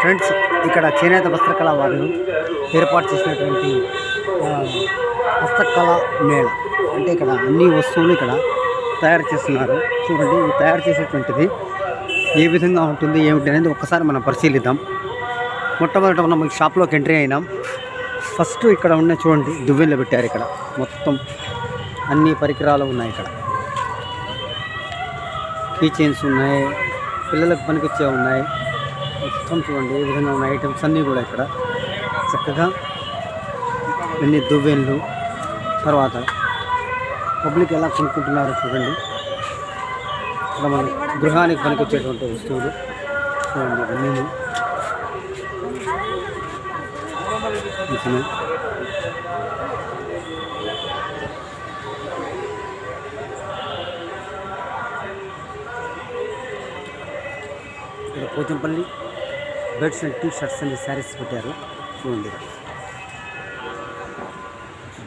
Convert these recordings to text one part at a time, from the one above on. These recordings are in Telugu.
ఫ్రెండ్స్ ఇక్కడ చేనేత వస్త్రకళ వారు ఏర్పాటు చేసినటువంటి హస్తకళ మేళ. అంటే ఇక్కడ అన్ని వస్తువులు ఇక్కడ తయారు చేస్తున్నారు. చూడండి ఈ తయారు చేసేటువంటిది. ఏ విధంగా ఉంటుంది ఏమిటి అనేది ఒక్కసారి మనం పరిశీలిద్దాం. మొట్టమొదట మనం షాప్లోకి ఎంట్రీ అయినాం. ఫస్ట్ ఇక్కడ ఉన్న చూడండి దువ్వెనలు పెట్టారు ఇక్కడ. మొత్తం అన్ని పరికరాలు ఉన్నాయి ఇక్కడ. కీ చైన్స్ ఉన్నాయి పిల్లలకు పనికొచ్చే ఉన్నాయి. మొత్తం చూడండి ఏ విధంగా ఉన్న ఐటమ్స్ అన్నీ కూడా ఇక్కడ. చక్కగా అన్ని దువ్వెన్లు తర్వాత పబ్లిక్ ఎలా కొనుక్కుంటున్నారో చూడండి. ఇక్కడ మన గృహానికి పనికొచ్చేటువంటి వస్తువులు చూడండి ఇవన్నీ. ఇక్కడ Pochampally. Beds and T shirts and saris పెట్టారు. చూడండి.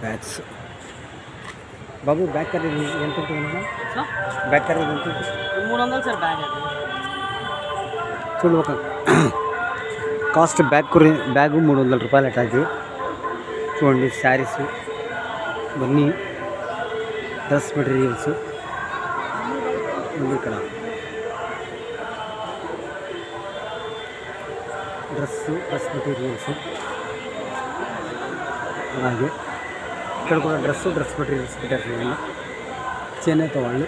బ్యాగ్స్ బాబు బ్యాగ్ ఖరీదు ఎంత ఉంటుంది మేడం? బ్యాగ్ ఖరీదు ఎంత ఉంటుంది? మూడు వందలు సార్ బ్యాగ్ చూడు ఒక కాస్ట్ బ్యాగ్ కురి బ్యాగు మూడు వందల రూపాయలు అటాకి చూడండి శారీస్ ఇవన్నీ డ్రెస్ మెటీరియల్స్. ఇక్కడ. Dress dress materials. అలాగే ఇక్కడ కూడా డ్రెస్ డ్రెస్ మెటీరియల్స్ పెట్టారు చూడండి చేనేత వాళ్ళు.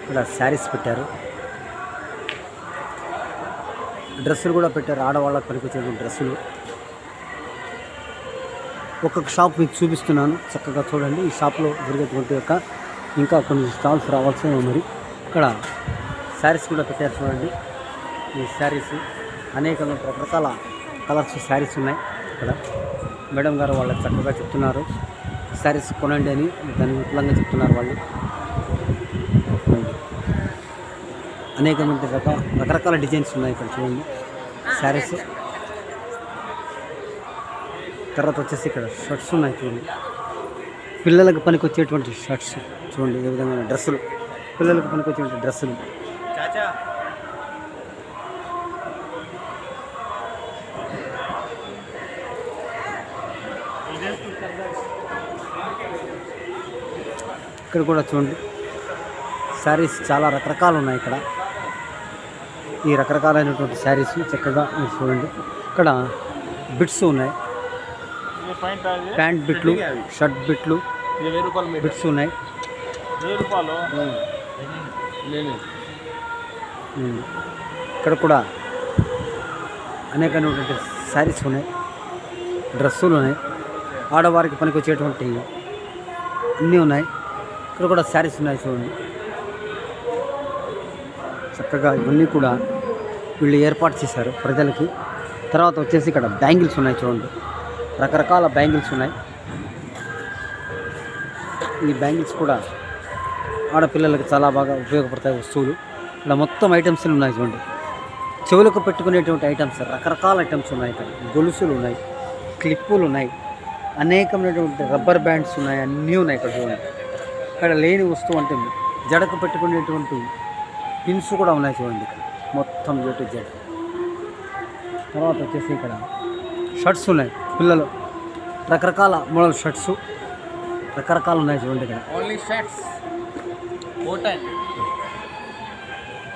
ఇక్కడ శారీస్ పెట్టారు. డ్రెస్సులు కూడా పెట్టారు. ఆడవాళ్ళకి పనికొచ్చే డ్రెస్సులు. ఒక్కొక్క షాప్ మీకు చూపిస్తున్నాను. చక్కగా చూడండి. ఈ షాప్లో జరిగేటువంటి యొక్క ఇంకా కొన్ని స్టాల్స్ రావాల్సి మరి. ఇక్కడ శారీస్ కూడా పెట్టారు చూడండి. ఈ శారీస్ అనేక రకరకాల కలర్స్ శారీస్ ఉన్నాయి ఇక్కడ. మేడం గారు వాళ్ళకి చక్కగా చెప్తున్నారు. శారీస్ కొనండి అని దాని విపులంగా చెప్తున్నారు వాళ్ళు. అనేకమైన రక రకరకాల డిజైన్స్ ఉన్నాయి ఇక్కడ చూడండి. శారీస్. తర్వాత వచ్చేసి ఇక్కడ షర్ట్స్ ఉన్నాయి చూడండి. పిల్లలకు పనికి వచ్చేటువంటి షర్ట్స్. చూడండి ఏ విధమైన డ్రెస్సులు. పిల్లలకు పనికి వచ్చేటువంటి డ్రెస్సులు ఇక్కడ కూడా చూడండి. శారీస్ చాలా రకరకాలు ఉన్నాయి ఇక్కడ. ఈ రకరకాలైనటువంటి శారీస్ చక్కగా మీరు చూడండి. ఇక్కడ బిట్స్ ఉన్నాయి. పాయింట్ బిట్లు షర్ట్ బిట్లు బిట్స్ ఉన్నాయి. వెయ్యి రూపాయలు ఇక్కడ కూడా అనేకమైనటువంటి శారీస్ ఉన్నాయి డ్రెస్సులు ఉన్నాయి. ఆడవారికి పనికి వచ్చేటువంటి అన్నీ ఉన్నాయి. ఇక్కడ కూడా శారీస్ ఉన్నాయి చూడండి. చక్కగా ఇవన్నీ కూడా వీళ్ళు ఏర్పాటు చేశారు ప్రజలకి. తర్వాత వచ్చేసి ఇక్కడ బ్యాంగిల్స్ ఉన్నాయి చూడండి. రకరకాల బ్యాంగిల్స్ ఉన్నాయి. ఈ బ్యాంగిల్స్ కూడా ఆడపిల్లలకు చాలా బాగా ఉపయోగపడతాయి వస్తువులు. ఇక్కడ మొత్తం ఐటమ్స్ ఉన్నాయి చూడండి. చెవులకు పెట్టుకునేటువంటి ఐటమ్స్ రకరకాల ఐటమ్స్ ఉన్నాయి ఇక్కడ. గొలుసులు ఉన్నాయి క్లిప్పులు ఉన్నాయి అనేకమైనటువంటి రబ్బర్ బ్యాండ్స్ ఉన్నాయి అన్నీ ఉన్నాయి ఇక్కడ చూడండి. ఇక్కడ లేని వస్తువు అంటే జడకు పెట్టుకునేటువంటి పిన్స్ కూడా ఉన్నాయి చూడండి ఇక్కడ. మొత్తం ఏ జడ. జెడ్ తర్వాత వచ్చేసి ఇక్కడ షర్ట్స్ ఉన్నాయి పిల్లలు. రకరకాల మోడల్ షర్ట్స్ రకరకాలు ఉన్నాయి చూడండి ఇక్కడ. ఓన్లీ షర్ట్స్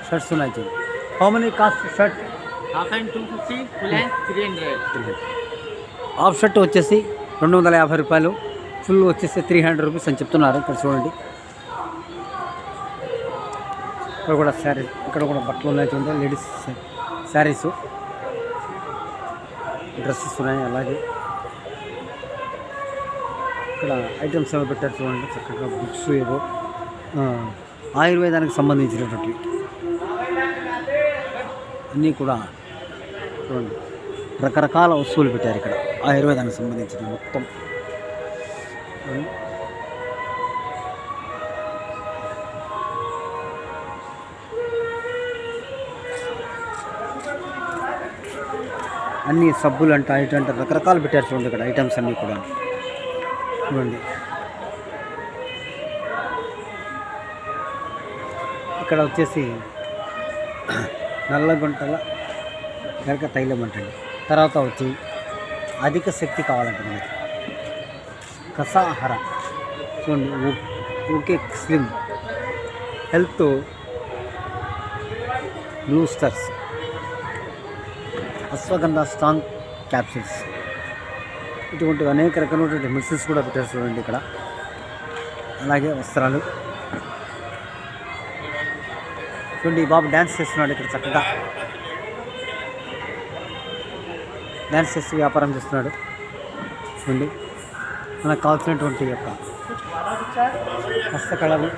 షర్ట్స్ ఉన్నాయి చూడండి how many cost shirt half and two fifty full and three hundred half shirt వచ్చేసి రెండు వందల యాభై రూపాయలు. ఫుల్ వచ్చేసి త్రీ హండ్రెడ్ రూపీస్ అని చెప్తున్నారు ఇక్కడ చూడండి. ఇక్కడ కూడా శారీ ఇక్కడ కూడా బట్టలు ఉన్నాయి చూడండి. లేడీస్ శారీస్ డ్రెస్సెస్ ఉన్నాయి అలాగే. ఇక్కడ ఐటమ్స్ ఏమో పెట్టారు చూడండి. చక్కగా బుక్స్ ఏవో. ఆయుర్వేదానికి సంబంధించినటువంటి అన్నీ కూడా చూడండి రకరకాల వస్తువులు పెట్టారు ఇక్కడ. ఆయుర్వేదానికి సంబంధించిన మొత్తం. అన్ని సబ్బులు అంటే ఐటమ్ అంటే రకరకాలు పెట్టారు చూడండి ఇక్కడ ఐటమ్స్ అన్నీ కూడా. చూడండి. ఇక్కడ వచ్చేసి నల్లగుంటల గరక తైలం అంటండి. తర్వాత వచ్చి అధిక శక్తి కావాలంటుంది మనకి. కసాహర. చూడండి okay slim. Health బ్లూస్టర్స్. Ashwagandha strong capsules. ఇటువంటి అనేక రకమైనటువంటి మెడిసిన్స్ కూడా పెట్టారు చూడండి ఇక్కడ. అలాగే వస్త్రాలు. చూడండి బాబు డ్యాన్స్ చేస్తున్నాడు ఇక్కడ చక్కగా. డ్యాన్స్ చేస్తూ వ్యాపారం చేస్తున్నాడు. చూడండి మనకు కావాల్సినటువంటి యొక్క హస్తకళలు.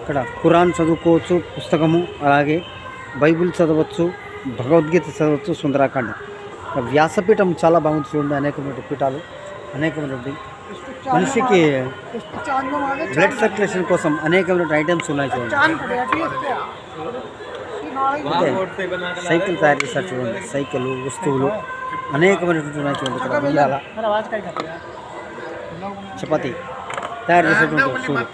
ఇక్కడ ఖురాన్ చదువుకోవచ్చు పుస్తకము అలాగే బైబిల్ చదవచ్చు భగవద్గీత చదవచ్చు సుందరాకాండ వ్యాసపీఠం చాలా బాగుంది చూడండి అనేకమైన పీఠాలు అనేకమైనటువంటి మనిషికి బ్లడ్ సర్క్యులేషన్ కోసం అనేకమైన ఐటమ్స్ ఉన్నాయి చూడండి. సైకిల్ తయారు చేస్తారు చూడండి. సైకిల్ వస్తువులు అనేకమైనటువంటి ఉన్నాయి చూడండి ఇక్కడ. ఉయ్యాల చపాతి తయారు చేసేటువంటి వస్తువులు.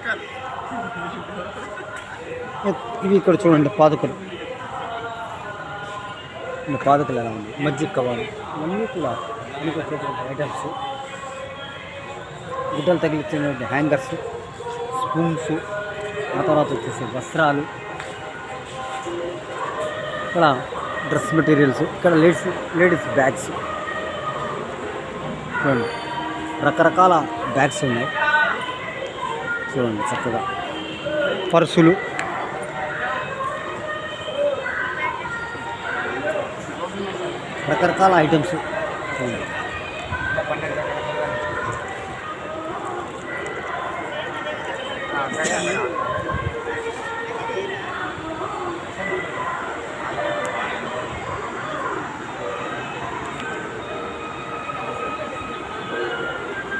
ఇవి ఇక్కడ చూడండి పాదుకలు. పాదుకలు ఎలా ఉంది మజ్జిగ కవాలు. ఇవన్నీ కూడా ఐటమ్స్. గుడ్డలు తగిలించినటువంటి హ్యాంగర్స్ స్పూన్స్ ఆ తర్వాత వచ్చేసి వస్త్రాలు. ఇక్కడ డ్రెస్ మెటీరియల్స్ ఇక్కడ లేడీస్ లేడీస్ బ్యాగ్స్. చూడండి రకరకాల బ్యాగ్స్ ఉన్నాయి. చూడండి చక్కగా. పర్సులు. రకరకాల ఐటమ్స్. చూడండి. Kayaknya.